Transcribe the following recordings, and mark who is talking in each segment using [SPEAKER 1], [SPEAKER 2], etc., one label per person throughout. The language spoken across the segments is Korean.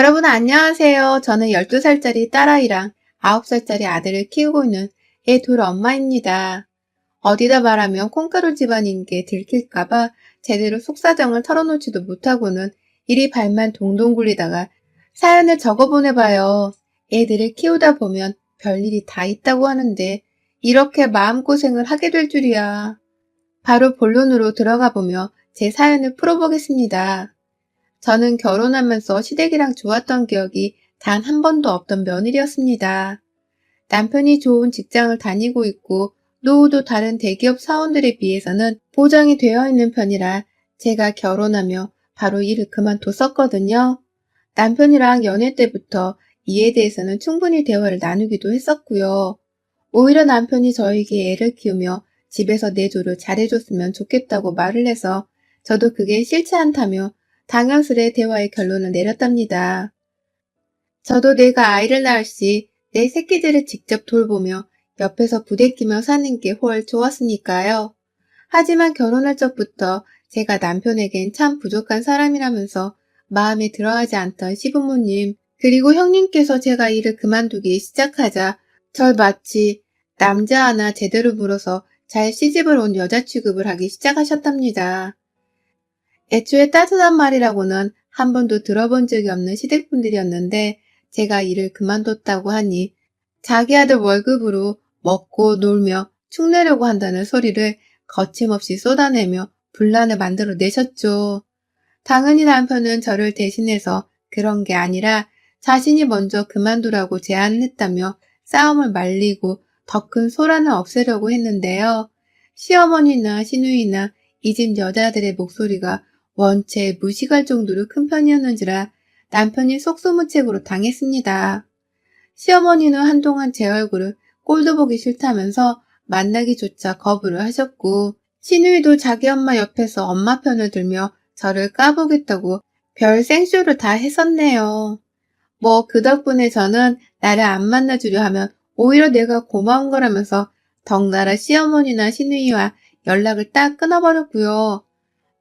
[SPEAKER 1] 여러분 안녕하세요. 저는 12살짜리 딸아이랑 9살짜리 아들을 키우고 있는 애 둘 엄마입니다. 어디다 말하면 콩가루 집안인 게 들킬까봐 제대로 속사정을 털어놓지도 못하고는 이리 발만 동동 굴리다가 사연을 적어보내봐요. 애들을 키우다 보면 별일이 다 있다고 하는데 이렇게 마음고생을 하게 될 줄이야. 바로 본론으로 들어가 보며 제 사연을 풀어보겠습니다. 저는 결혼하면서 시댁이랑 좋았던 기억이 단 한 번도 없던 며느리였습니다. 남편이 좋은 직장을 다니고 있고 노후도 다른 대기업 사원들에 비해서는 보장이 되어 있는 편이라 제가 결혼하며 바로 일을 그만뒀었거든요. 남편이랑 연애 때부터 이에 대해서는 충분히 대화를 나누기도 했었고요. 오히려 남편이 저에게 애를 키우며 집에서 내조를 잘해줬으면 좋겠다고 말을 해서 저도 그게 싫지 않다며 당연스레 대화의 결론을 내렸답니다. 저도 내가 아이를 낳을 시 내 새끼들을 직접 돌보며 옆에서 부대끼며 사는 게 훨 좋았으니까요. 하지만 결혼할 적부터 제가 남편에겐 참 부족한 사람이라면서 마음에 들어하지 않던 시부모님, 그리고 형님께서 제가 일을 그만두기 시작하자 절 마치 남자 하나 제대로 물어서 잘 시집을 온 여자 취급을 하기 시작하셨답니다. 애초에 따뜻한 말이라고는 한 번도 들어본 적이 없는 시댁분들이었는데 제가 일을 그만뒀다고 하니 자기 아들 월급으로 먹고 놀며 축내려고 한다는 소리를 거침없이 쏟아내며 분란을 만들어 내셨죠. 당연히 남편은 저를 대신해서 그런 게 아니라 자신이 먼저 그만두라고 제안을 했다며 싸움을 말리고 더 큰 소란을 없애려고 했는데요. 시어머니나 시누이나 이 집 여자들의 목소리가 원체 무식할 정도로 큰 편이었는지라 남편이 속수무책으로 당했습니다. 시어머니는 한동안 제 얼굴을 꼴도 보기 싫다면서 만나기조차 거부를 하셨고 시누이도 자기 엄마 옆에서 엄마 편을 들며 저를 까보겠다고 별 생쇼를 다 했었네요. 뭐 그 덕분에 저는 나를 안 만나주려 하면 오히려 내가 고마운 거라면서 덩나라 시어머니나 시누이와 연락을 딱 끊어버렸고요.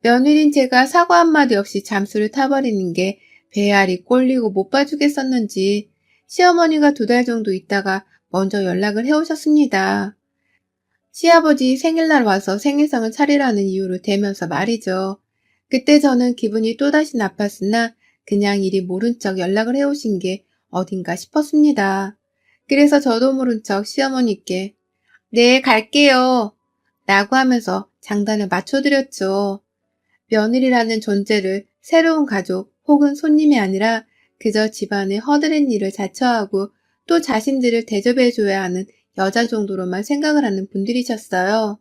[SPEAKER 1] 며느린 제가 사과 한마디 없이 잠수를 타버리는 게 배알이 꼴리고 못 봐주겠었는지 시어머니가 두 달 정도 있다가 먼저 연락을 해오셨습니다. 시아버지 생일날 와서 생일상을 차리라는 이유로 대면서 말이죠. 그때 저는 기분이 또다시 나빴으나 그냥 이리 모른 척 연락을 해오신 게 어딘가 싶었습니다. 그래서 저도 모른 척 시어머니께 네 갈게요 라고 하면서 장단을 맞춰드렸죠. 며느리라는 존재를 새로운 가족 혹은 손님이 아니라 그저 집안의 허드렛 일을 자처하고 또 자신들을 대접해줘야 하는 여자 정도로만 생각을 하는 분들이셨어요.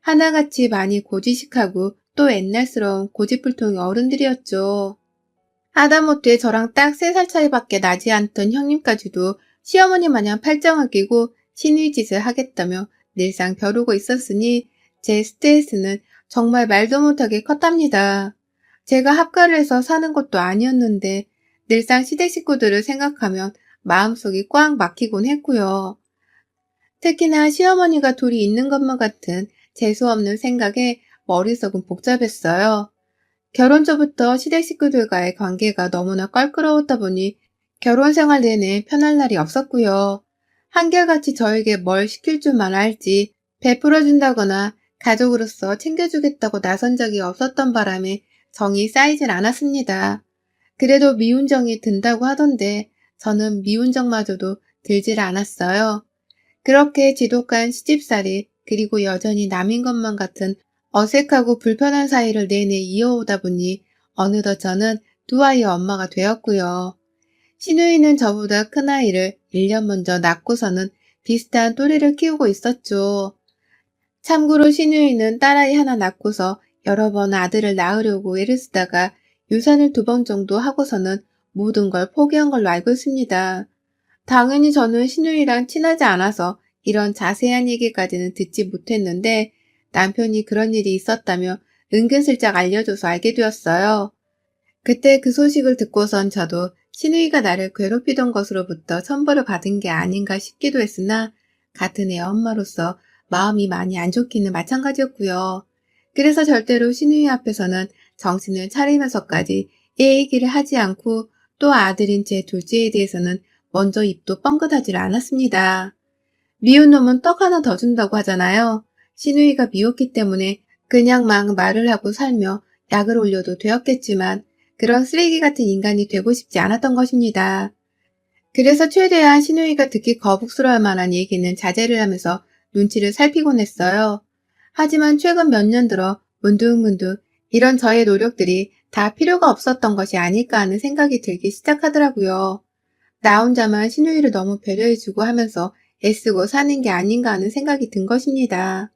[SPEAKER 1] 하나같이 많이 고지식하고 또 옛날스러운 고집불통의 어른들이었죠. 하다못해 저랑 딱 세 살 차이밖에 나지 않던 형님까지도 시어머니 마냥 팔짱을 끼고 신의 짓을 하겠다며 늘상 벼르고 있었으니 제 스트레스는 정말 말도 못하게 컸답니다. 제가 합가를 해서 사는 것도 아니었는데 늘상 시댁 식구들을 생각하면 마음속이 꽉 막히곤 했고요. 특히나 시어머니가 둘이 있는 것만 같은 재수없는 생각에 머릿속은 복잡했어요. 결혼 전부터 시댁 식구들과의 관계가 너무나 껄끄러웠다 보니 결혼 생활 내내 편할 날이 없었고요. 한결같이 저에게 뭘 시킬 줄만 알지 베풀어준다거나 가족으로서 챙겨주겠다고 나선 적이 없었던 바람에 정이 쌓이질 않았습니다. 그래도 미운 정이 든다고 하던데 저는 미운 정마저도 들질 않았어요. 그렇게 지독한 시집살이 그리고 여전히 남인 것만 같은 어색하고 불편한 사이를 내내 이어오다 보니 어느덧 저는 두 아이의 엄마가 되었고요. 신우이는 저보다 큰 아이를 1년 먼저 낳고서는 비슷한 또래를 키우고 있었죠. 참고로 신우이는 딸아이 하나 낳고서 여러 번 아들을 낳으려고 애를 쓰다가 유산을 두 번 정도 하고서는 모든 걸 포기한 걸로 알고 있습니다. 당연히 저는 신우이랑 친하지 않아서 이런 자세한 얘기까지는 듣지 못했는데 남편이 그런 일이 있었다며 은근슬쩍 알려줘서 알게 되었어요. 그때 그 소식을 듣고선 저도 신우이가 나를 괴롭히던 것으로부터 천벌을 받은 게 아닌가 싶기도 했으나 같은 애 엄마로서 마음이 많이 안 좋기는 마찬가지였고요. 그래서 절대로 신우이 앞에서는 정신을 차리면서까지 얘 얘기를 하지 않고 또 아들인 제 둘째에 대해서는 먼저 입도 뻥끗하질 않았습니다. 미운 놈은 떡 하나 더 준다고 하잖아요. 신우이가 미웠기 때문에 그냥 막 말을 하고 살며 약을 올려도 되었겠지만 그런 쓰레기 같은 인간이 되고 싶지 않았던 것입니다. 그래서 최대한 신우이가 듣기 거북스러울 만한 얘기는 자제를 하면서 눈치를 살피곤 했어요. 하지만 최근 몇 년 들어 문득문득 이런 저의 노력들이 다 필요가 없었던 것이 아닐까 하는 생각이 들기 시작하더라고요. 나 혼자만 신우이를 너무 배려해주고 하면서 애쓰고 사는 게 아닌가 하는 생각이 든 것입니다.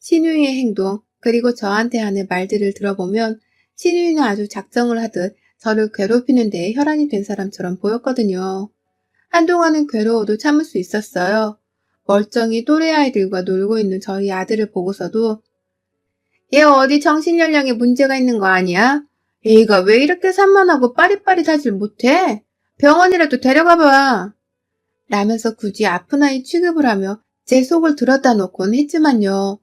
[SPEAKER 1] 신우이의 행동, 그리고 저한테 하는 말들을 들어보면 신우이는 아주 작정을 하듯 저를 괴롭히는 데에 혈안이 된 사람처럼 보였거든요. 한동안은 괴로워도 참을 수 있었어요. 멀쩡히 또래 아이들과 놀고 있는 저희 아들을 보고서도 얘 어디 정신연령에 문제가 있는 거 아니야? 얘가 왜 이렇게 산만하고 빠릿빠릿하질 못해? 병원이라도 데려가봐. 라면서 굳이 아픈 아이 취급을 하며 제 속을 들었다 놓곤 했지만요.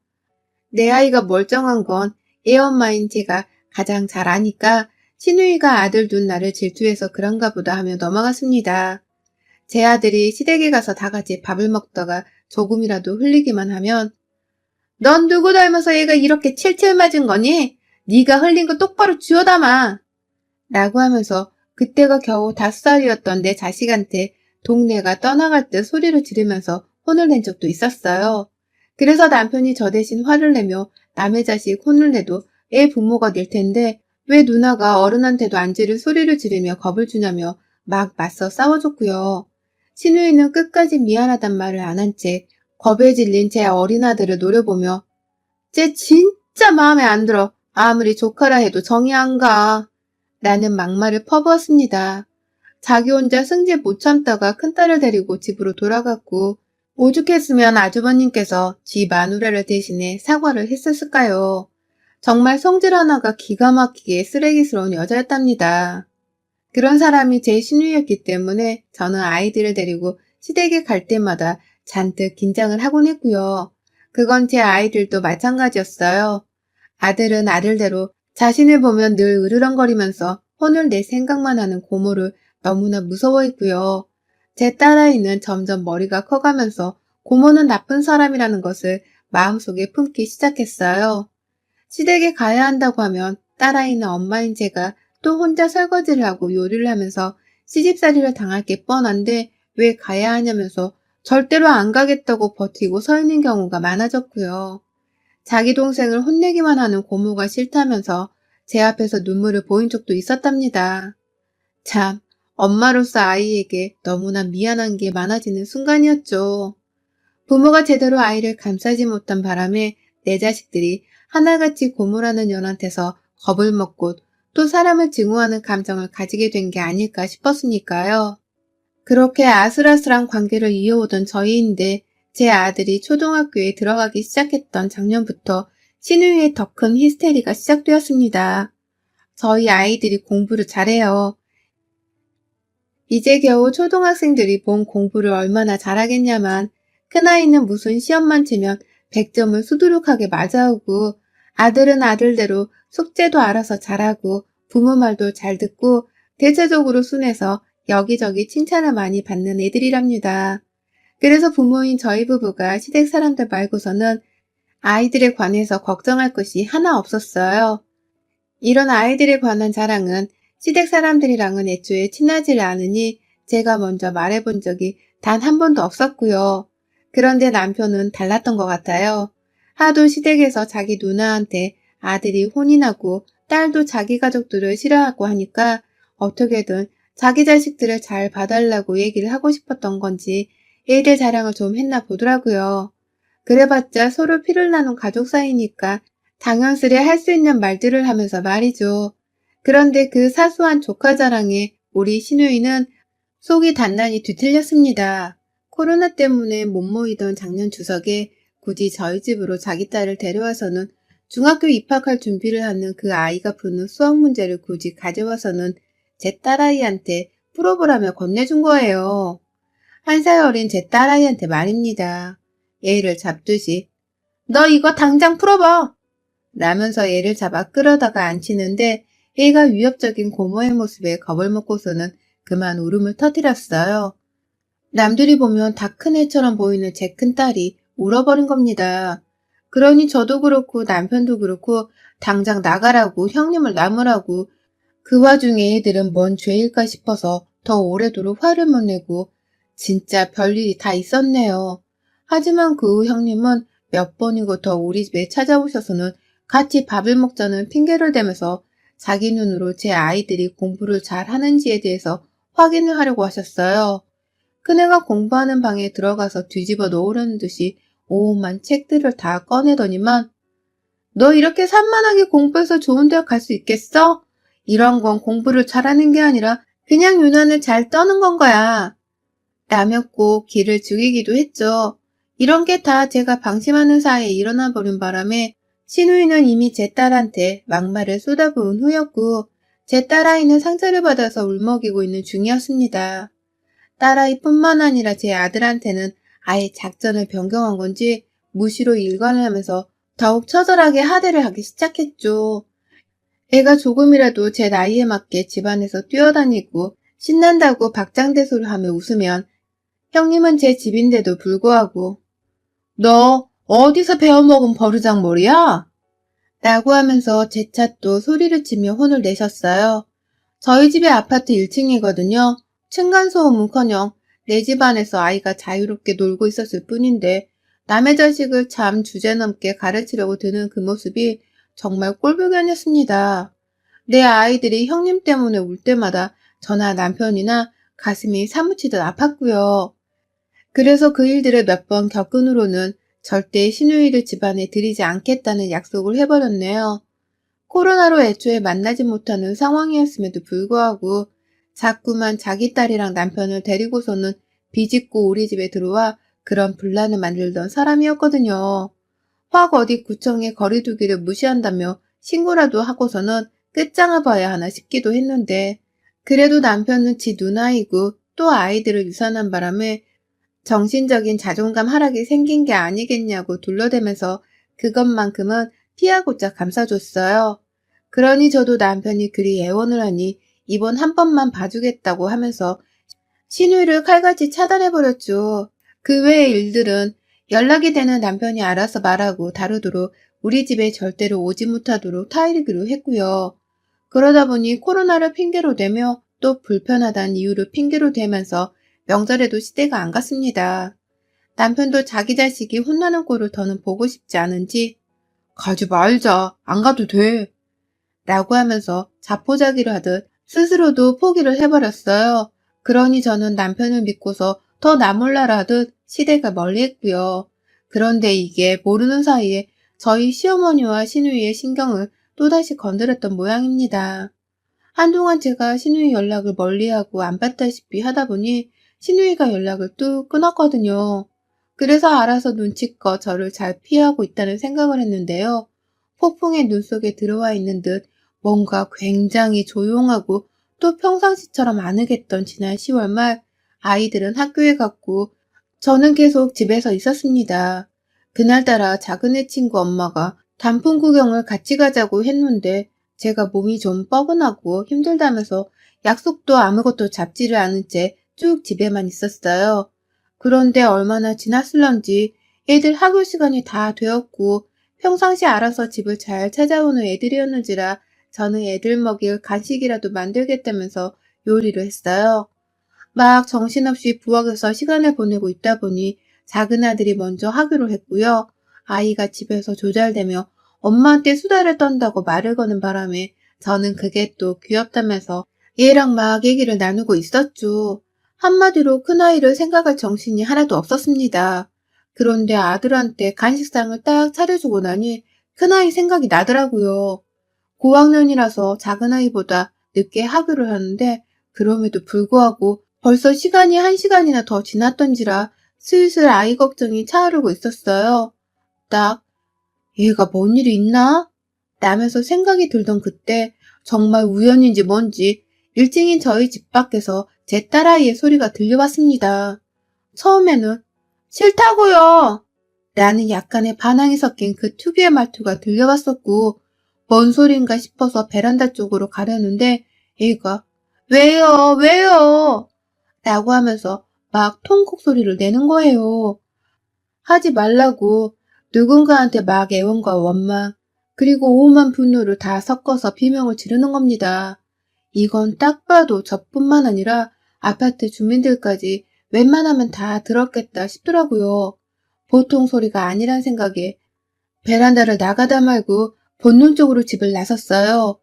[SPEAKER 1] 내 아이가 멀쩡한 건 얘 엄마인 제가 가장 잘 아니까 신우이가 아들 둔 나를 질투해서 그런가 보다 하며 넘어갔습니다. 제 아들이 시댁에 가서 다 같이 밥을 먹다가 조금이라도 흘리기만 하면 넌 누구 닮아서 얘가 이렇게 칠칠 맞은 거니? 네가 흘린 거 똑바로 주워 담아. 라고 하면서 그때가 겨우 다섯 살이었던 내 자식한테 동네가 떠나갈 때 소리를 지르면서 혼을 낸 적도 있었어요. 그래서 남편이 저 대신 화를 내며 남의 자식 혼을 내도 애 부모가 될 텐데 왜 누나가 어른한테도 안 지를 소리를 지르며 겁을 주냐며 막 맞서 싸워줬고요. 신우이는 끝까지 미안하단 말을 안 한 채 겁에 질린 제 어린 아들을 노려보며 쟤 진짜 마음에 안 들어. 아무리 조카라 해도 정이 안 가. 라는 막말을 퍼부었습니다. 자기 혼자 승질 못 참다가 큰딸을 데리고 집으로 돌아갔고 오죽했으면 아주버님께서 지 마누라를 대신해 사과를 했었을까요? 정말 성질 하나가 기가 막히게 쓰레기스러운 여자였답니다. 그런 사람이 제 신우였기 때문에 저는 아이들을 데리고 시댁에 갈 때마다 잔뜩 긴장을 하곤 했고요. 그건 제 아이들도 마찬가지였어요. 아들은 아들대로 자신을 보면 늘 으르렁거리면서 혼을 내 생각만 하는 고모를 너무나 무서워했고요. 제 딸아이는 점점 머리가 커가면서 고모는 나쁜 사람이라는 것을 마음속에 품기 시작했어요. 시댁에 가야 한다고 하면 딸아이는 엄마인 제가 또 혼자 설거지를 하고 요리를 하면서 시집살이를 당할 게 뻔한데 왜 가야 하냐면서 절대로 안 가겠다고 버티고 서 있는 경우가 많아졌고요. 자기 동생을 혼내기만 하는 고모가 싫다면서 제 앞에서 눈물을 보인 적도 있었답니다. 참, 엄마로서 아이에게 너무나 미안한 게 많아지는 순간이었죠. 부모가 제대로 아이를 감싸지 못한 바람에 내 자식들이 하나같이 고모라는 년한테서 겁을 먹고 또 사람을 증오하는 감정을 가지게 된 게 아닐까 싶었으니까요. 그렇게 아슬아슬한 관계를 이어오던 저희인데 제 아들이 초등학교에 들어가기 시작했던 작년부터 신우이의 더 큰 히스테리가 시작되었습니다. 저희 아이들이 공부를 잘해요. 이제 겨우 초등학생들이 본 공부를 얼마나 잘하겠냐만 큰아이는 무슨 시험만 치면 100점을 수두룩하게 맞아오고 아들은 아들대로 숙제도 알아서 잘하고 부모 말도 잘 듣고 대체적으로 순해서 여기저기 칭찬을 많이 받는 애들이랍니다. 그래서 부모인 저희 부부가 시댁 사람들 말고서는 아이들에 관해서 걱정할 것이 하나 없었어요. 이런 아이들에 관한 자랑은 시댁 사람들이랑은 애초에 친하지를 않으니 제가 먼저 말해본 적이 단 한 번도 없었고요. 그런데 남편은 달랐던 것 같아요. 하도 시댁에서 자기 누나한테 아들이 혼인하고 딸도 자기 가족들을 싫어하고 하니까 어떻게든 자기 자식들을 잘 봐달라고 얘기를 하고 싶었던 건지 애들 자랑을 좀 했나 보더라고요. 그래봤자 서로 피를 나눈 가족 사이니까 당연스레 할 수 있는 말들을 하면서 말이죠. 그런데 그 사소한 조카 자랑에 우리 신우이는 속이 단단히 뒤틀렸습니다. 코로나 때문에 못 모이던 작년 추석에 굳이 저희 집으로 자기 딸을 데려와서는 중학교 입학할 준비를 하는 그 아이가 푸는 수학 문제를 굳이 가져와서는 제 딸아이한테 풀어보라며 건네준 거예요. 한 살 어린 제 딸아이한테 말입니다. 애를 잡듯이 너 이거 당장 풀어봐! 라면서 애를 잡아 끌어다가 앉히는데 애가 위협적인 고모의 모습에 겁을 먹고서는 그만 울음을 터뜨렸어요. 남들이 보면 다 큰 애처럼 보이는 제 큰딸이 울어버린 겁니다. 그러니 저도 그렇고 남편도 그렇고 당장 나가라고 형님을 나무라고 그 와중에 애들은 뭔 죄일까 싶어서 더 오래도록 화를 못 내고 진짜 별일이 다 있었네요. 하지만 그 후 형님은 몇 번이고 더 우리 집에 찾아오셔서는 같이 밥을 먹자는 핑계를 대면서 자기 눈으로 제 아이들이 공부를 잘 하는지에 대해서 확인을 하려고 하셨어요. 큰애가 공부하는 방에 들어가서 뒤집어 놓으려는 듯이 오만 책들을 다 꺼내더니만 너 이렇게 산만하게 공부해서 좋은 대학 갈 수 있겠어? 이런 건 공부를 잘하는 게 아니라 그냥 유난을 잘 떠는 건 거야. 라며 기를 죽이기도 했죠. 이런 게 다 제가 방심하는 사이에 일어나 버린 바람에 신우이는 이미 제 딸한테 막말을 쏟아부은 후였고 제 딸아이는 상처를 받아서 울먹이고 있는 중이었습니다. 딸아이뿐만 아니라 제 아들한테는 아예 작전을 변경한 건지 무시로 일관을 하면서 더욱 처절하게 하대를 하기 시작했죠. 애가 조금이라도 제 나이에 맞게 집안에서 뛰어다니고 신난다고 박장대소를 하며 웃으면 형님은 제 집인데도 불구하고 너 어디서 배워먹은 버르장머리야? 라고 하면서 제 차 또 소리를 치며 혼을 내셨어요. 저희 집의 아파트 1층이거든요. 층간소음은커녕 내 집안에서 아이가 자유롭게 놀고 있었을 뿐인데 남의 자식을 참 주제넘게 가르치려고 드는 그 모습이 정말 꼴불견이었습니다. 내 아이들이 형님 때문에 울 때마다 저나 남편이나 가슴이 사무치듯 아팠고요. 그래서 그 일들을 몇 번 겪은 후로는 절대 신우이를 집안에 들이지 않겠다는 약속을 해버렸네요. 코로나로 애초에 만나지 못하는 상황이었음에도 불구하고 자꾸만 자기 딸이랑 남편을 데리고서는 비집고 우리 집에 들어와 그런 분란을 만들던 사람이었거든요. 확 어디 구청에 거리두기를 무시한다며 신고라도 하고서는 끝장을 봐야 하나 싶기도 했는데 그래도 남편은 지 누나이고 또 아이들을 유산한 바람에 정신적인 자존감 하락이 생긴 게 아니겠냐고 둘러대면서 그것만큼은 피하고자 감싸줬어요. 그러니 저도 남편이 그리 애원을 하니 이번 한 번만 봐주겠다고 하면서 신우를 칼같이 차단해버렸죠. 그 외의 일들은 연락이 되는 남편이 알아서 말하고 다루도록 우리 집에 절대로 오지 못하도록 타이르기로 했고요. 그러다 보니 코로나를 핑계로 대며 또 불편하다는 이유를 핑계로 대면서 명절에도 시대가 안 갔습니다. 남편도 자기 자식이 혼나는 꼴을 더는 보고 싶지 않은지 가지 말자. 안 가도 돼. 라고 하면서 자포자기를 하듯 스스로도 포기를 해버렸어요. 그러니 저는 남편을 믿고서 더 나몰라라 하듯 시댁을 멀리했고요. 그런데 이게 모르는 사이에 저희 시어머니와 시누이의 신경을 또다시 건드렸던 모양입니다. 한동안 제가 시누이 연락을 멀리하고 안 받다시피 하다 보니 시누이가 연락을 뚝 끊었거든요. 그래서 알아서 눈치껏 저를 잘 피하고 있다는 생각을 했는데요. 폭풍의 눈 속에 들어와 있는 듯 뭔가 굉장히 조용하고 또 평상시처럼 아늑했던 지난 10월 말 아이들은 학교에 갔고 저는 계속 집에서 있었습니다. 그날따라 작은 애 친구 엄마가 단풍 구경을 같이 가자고 했는데 제가 몸이 좀 뻐근하고 힘들다면서 약속도 아무것도 잡지를 않은 채 쭉 집에만 있었어요. 그런데 얼마나 지났을런지 애들 학교 시간이 다 되었고 평상시 알아서 집을 잘 찾아오는 애들이었는지라 저는 애들 먹일 간식이라도 만들겠다면서 요리를 했어요. 막 정신없이 부엌에서 시간을 보내고 있다 보니 작은 아들이 먼저 하기로 했고요. 아이가 집에서 조잘대며 엄마한테 수다를 떤다고 말을 거는 바람에 저는 그게 또 귀엽다면서 얘랑 막 얘기를 나누고 있었죠. 한마디로 큰아이를 생각할 정신이 하나도 없었습니다. 그런데 아들한테 간식상을 딱 차려주고 나니 큰아이 생각이 나더라고요. 고학년이라서 작은 아이보다 늦게 학교를 하는데 그럼에도 불구하고 벌써 시간이 한 시간이나 더 지났던지라 슬슬 아이 걱정이 차오르고 있었어요. 딱 얘가 뭔 일이 있나? 라면서 생각이 들던 그때 정말 우연인지 뭔지 일찍인 저희 집 밖에서 제 딸아이의 소리가 들려왔습니다. 처음에는 싫다고요! 라는 약간의 반항이 섞인 그 특유의 말투가 들려왔었고 뭔 소린가 싶어서 베란다 쪽으로 가려는데 애가 왜요? 왜요? 라고 하면서 막 통곡 소리를 내는 거예요. 하지 말라고 누군가한테 막 애원과 원망, 그리고 오만 분노를 다 섞어서 비명을 지르는 겁니다. 이건 딱 봐도 저뿐만 아니라 아파트 주민들까지 웬만하면 다 들었겠다 싶더라고요. 보통 소리가 아니란 생각에 베란다를 나가다 말고 본능적으로 집을 나섰어요.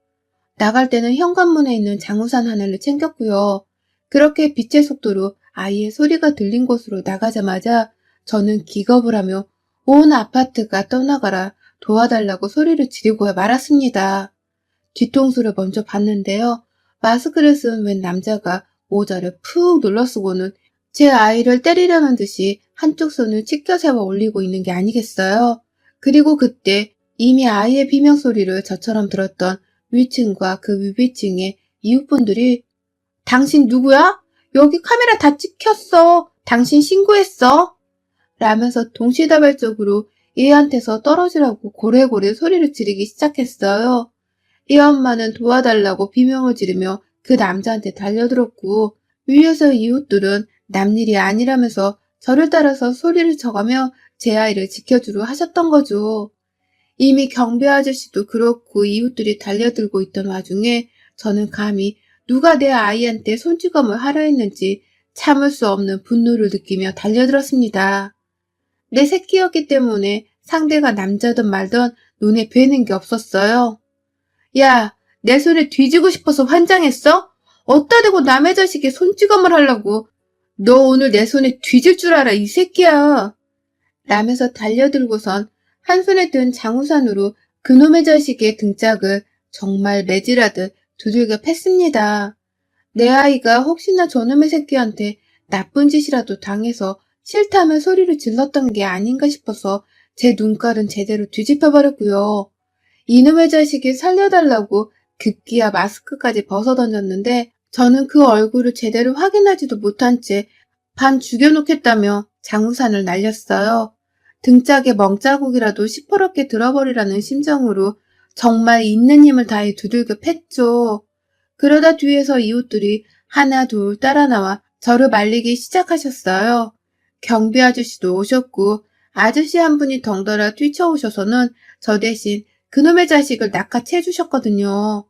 [SPEAKER 1] 나갈 때는 현관문에 있는 장우산 하나를 챙겼고요. 그렇게 빛의 속도로 아이의 소리가 들린 곳으로 나가자마자 저는 기겁을 하며 온 아파트가 떠나가라 도와달라고 소리를 지르고 말았습니다. 뒤통수를 먼저 봤는데요. 마스크를 쓴 웬 남자가 모자를 푹 눌러쓰고는 제 아이를 때리려는 듯이 한쪽 손을 치켜 세워 올리고 있는 게 아니겠어요? 그리고 그때 이미 아이의 비명소리를 저처럼 들었던 위층과 그 위위층의 이웃분들이 당신 누구야? 여기 카메라 다 찍혔어. 당신 신고했어. 라면서 동시다발적으로 얘한테서 떨어지라고 고래고래 소리를 지르기 시작했어요. 이 엄마는 도와달라고 비명을 지르며 그 남자한테 달려들었고 위에서 이웃들은 남일이 아니라면서 저를 따라서 소리를 쳐가며 제 아이를 지켜주려 하셨던 거죠. 이미 경비 아저씨도 그렇고 이웃들이 달려들고 있던 와중에 저는 감히 누가 내 아이한테 손찌검을 하려 했는지 참을 수 없는 분노를 느끼며 달려들었습니다. 내 새끼였기 때문에 상대가 남자든 말든 눈에 뵈는 게 없었어요. 야, 내 손에 뒤지고 싶어서 환장했어? 어따 대고 남의 자식에 손찌검을 하려고. 너 오늘 내 손에 뒤질 줄 알아, 이 새끼야. 라면서 달려들고선 한 손에 든 장우산으로 그놈의 자식의 등짝을 정말 매질하듯 두들겨 팼습니다. 내 아이가 혹시나 저놈의 새끼한테 나쁜 짓이라도 당해서 싫다면 소리를 질렀던 게 아닌가 싶어서 제 눈깔은 제대로 뒤집혀버렸고요. 이놈의 자식이 살려달라고 급기야 마스크까지 벗어던졌는데 저는 그 얼굴을 제대로 확인하지도 못한 채 반 죽여놓겠다며 장우산을 날렸어요. 등짝에 멍자국이라도 시퍼렇게 들어버리라는 심정으로 정말 있는 힘을 다해 두들겨 팼죠. 그러다 뒤에서 이웃들이 하나 둘 따라 나와 저를 말리기 시작하셨어요. 경비 아저씨도 오셨고 아저씨 한 분이 덩달아 뛰쳐오셔서는 저 대신 그놈의 자식을 낚아채 주셨거든요.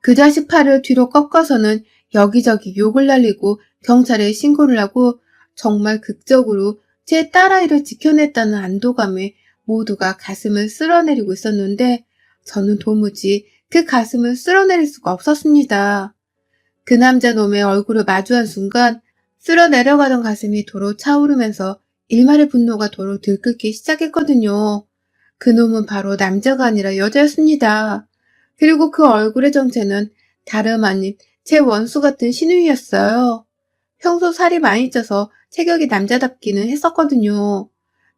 [SPEAKER 1] 그 자식 팔을 뒤로 꺾어서는 여기저기 욕을 날리고 경찰에 신고를 하고 정말 극적으로 제 딸아이를 지켜냈다는 안도감에 모두가 가슴을 쓸어내리고 있었는데 저는 도무지 그 가슴을 쓸어내릴 수가 없었습니다. 그 남자 놈의 얼굴을 마주한 순간 쓸어 내려가던 가슴이 도로 차오르면서 일말의 분노가 도로 들끓기 시작했거든요. 그 놈은 바로 남자가 아니라 여자였습니다. 그리고 그 얼굴의 정체는 다름 아닌 제 원수 같은 신우이였어요. 평소 살이 많이 쪄서 체격이 남자답기는 했었거든요.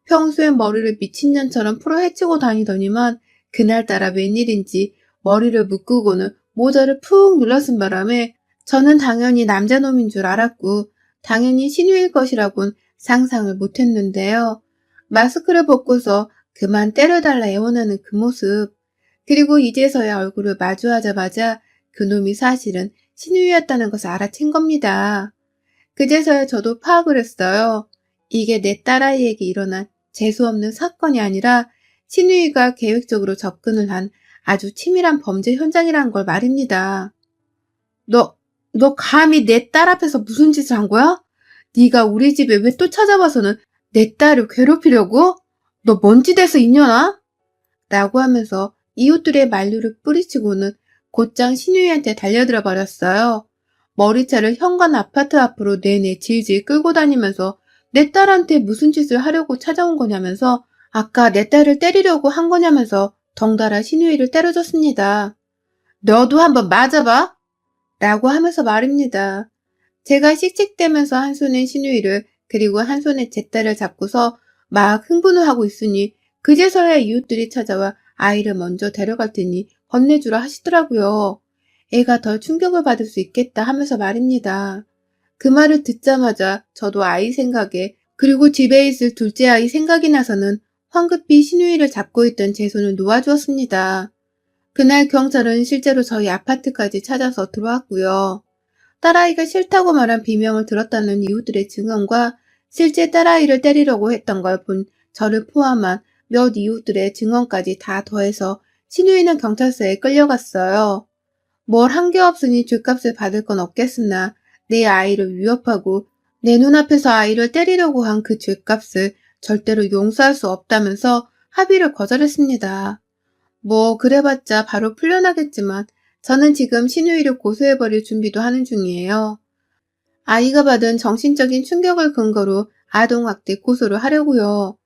[SPEAKER 1] 평소엔 머리를 미친년처럼 풀어 헤치고 다니더니만 그날따라 웬일인지 머리를 묶고는 모자를 푹 눌러 쓴 바람에 저는 당연히 남자놈인 줄 알았고 당연히 신우일 것이라곤 상상을 못했는데요. 마스크를 벗고서 그만 때려달라 애원하는 그 모습 그리고 이제서야 얼굴을 마주하자마자 그놈이 사실은 신우이였다는 것을 알아챈 겁니다. 그제서야 저도 파악을 했어요. 이게 내 딸아이에게 일어난 재수없는 사건이 아니라 신우이가 계획적으로 접근을 한 아주 치밀한 범죄 현장이란 걸 말입니다. 너, 너 감히 내 딸 앞에서 무슨 짓을 한 거야? 네가 우리 집에 왜 또 찾아와서는 내 딸을 괴롭히려고? 너 먼지 돼서 있냐나? 라고 하면서 이웃들의 만류를 뿌리치고는 곧장 신우이한테 달려들어 버렸어요. 머리채를 현관 아파트 앞으로 내내 질질 끌고 다니면서 내 딸한테 무슨 짓을 하려고 찾아온 거냐면서 아까 내 딸을 때리려고 한 거냐면서 덩달아 신우이를 때려줬습니다. 너도 한번 맞아봐! 라고 하면서 말입니다. 제가 씩씩대면서 한 손에 신우이를 그리고 한 손에 제 딸을 잡고서 막 흥분을 하고 있으니 그제서야 이웃들이 찾아와 아이를 먼저 데려갈 테니 건네주라 하시더라고요. 애가 덜 충격을 받을 수 있겠다 하면서 말입니다. 그 말을 듣자마자 저도 아이 생각에 그리고 집에 있을 둘째 아이 생각이 나서는 황급히 신우이를 잡고 있던 제 손을 놓아주었습니다. 그날 경찰은 실제로 저희 아파트까지 찾아서 들어왔고요. 딸아이가 싫다고 말한 비명을 들었다는 이웃들의 증언과 실제 딸아이를 때리려고 했던 걸 본 저를 포함한 몇 이웃들의 증언까지 다 더해서 신우이는 경찰서에 끌려갔어요. 뭘 한 게 없으니 죗값을 받을 건 없겠으나 내 아이를 위협하고 내 눈앞에서 아이를 때리려고 한 그 죗값을 절대로 용서할 수 없다면서 합의를 거절했습니다. 뭐 그래봤자 바로 풀려나겠지만 저는 지금 신우이를 고소해버릴 준비도 하는 중이에요. 아이가 받은 정신적인 충격을 근거로 아동학대 고소를 하려고요.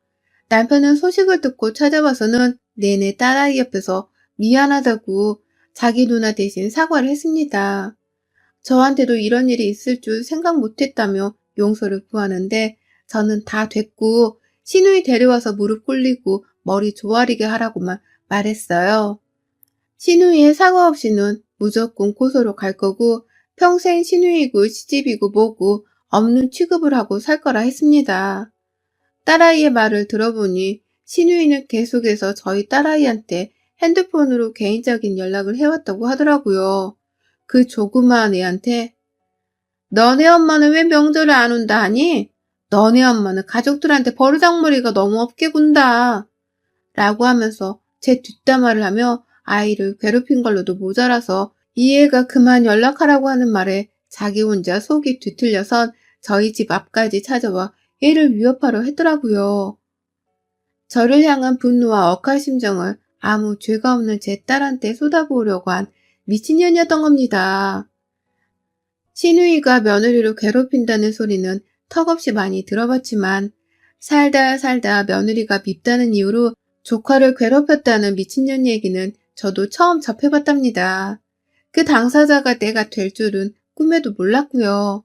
[SPEAKER 1] 남편은 소식을 듣고 찾아와서는 내내 딸아이 옆에서 미안하다고 자기 누나 대신 사과를 했습니다. 저한테도 이런 일이 있을 줄 생각 못했다며 용서를 구하는데 저는 다 됐고 신우이 데려와서 무릎 꿇리고 머리 조아리게 하라고만 말했어요. 신우이의 사과 없이는 무조건 고소로 갈 거고 평생 신우이고 시집이고 뭐고 없는 취급을 하고 살 거라 했습니다. 딸아이의 말을 들어보니 신우이는 계속해서 저희 딸아이한테 핸드폰으로 개인적인 연락을 해왔다고 하더라고요. 그 조그마한 애한테 너네 엄마는 왜 명절을 안 온다 하니? 너네 엄마는 가족들한테 버르장머리가 너무 없게 군다. 라고 하면서 제 뒷담화를 하며 아이를 괴롭힌 걸로도 모자라서 이 애가 그만 연락하라고 하는 말에 자기 혼자 속이 뒤틀려선 저희 집 앞까지 찾아와 애를 위협하려 했더라고요. 저를 향한 분노와 억할 심정을 아무 죄가 없는 제 딸한테 쏟아부으려고 한 미친년이었던 겁니다. 신우이가 며느리를 괴롭힌다는 소리는 턱없이 많이 들어봤지만 살다 살다 며느리가 밉다는 이유로 조카를 괴롭혔다는 미친년 얘기는 저도 처음 접해봤답니다. 그 당사자가 내가 될 줄은 꿈에도 몰랐고요.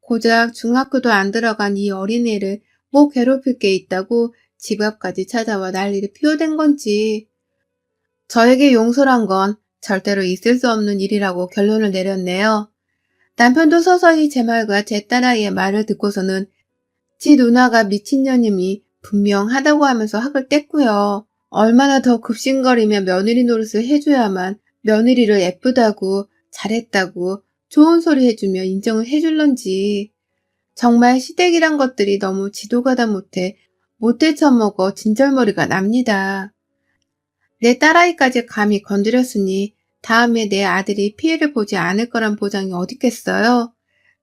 [SPEAKER 1] 고작 중학교도 안 들어간 이 어린애를 뭐 괴롭힐 게 있다고 집 앞까지 찾아와 난리를 피워댄 건지 저에게 용서란 건 절대로 있을 수 없는 일이라고 결론을 내렸네요. 남편도 서서히 제 말과 제 딸아이의 말을 듣고서는 지 누나가 미친년임이 분명하다고 하면서 학을 뗐고요. 얼마나 더 급신거리며 며느리 노릇을 해줘야만 며느리를 예쁘다고 잘했다고 좋은 소리 해주며 인정을 해줄런지 정말 시댁이란 것들이 너무 지도가다 못해 못해 처먹어 진절머리가 납니다. 내 딸아이까지 감히 건드렸으니 다음에 내 아들이 피해를 보지 않을 거란 보장이 어딨겠어요?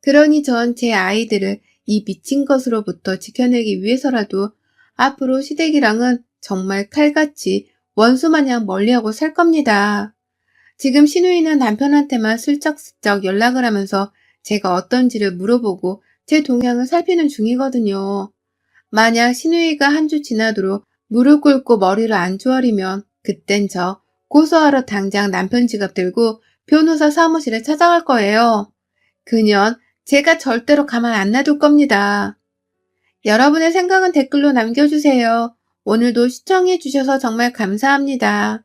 [SPEAKER 1] 그러니 전 제 아이들을 이 미친 것으로부터 지켜내기 위해서라도 앞으로 시댁이랑은 정말 칼같이 원수마냥 멀리하고 살 겁니다. 지금 신우이는 남편한테만 슬쩍슬쩍 연락을 하면서 제가 어떤지를 물어보고 제 동향을 살피는 중이거든요. 만약 신우이가 한 주 지나도록 무릎 꿇고 머리를 안 조아리면 그땐 저 고소하러 당장 남편 지갑 들고 변호사 사무실에 찾아갈 거예요. 그년 제가 절대로 가만 안 놔둘 겁니다. 여러분의 생각은 댓글로 남겨주세요. 오늘도 시청해주셔서 정말 감사합니다.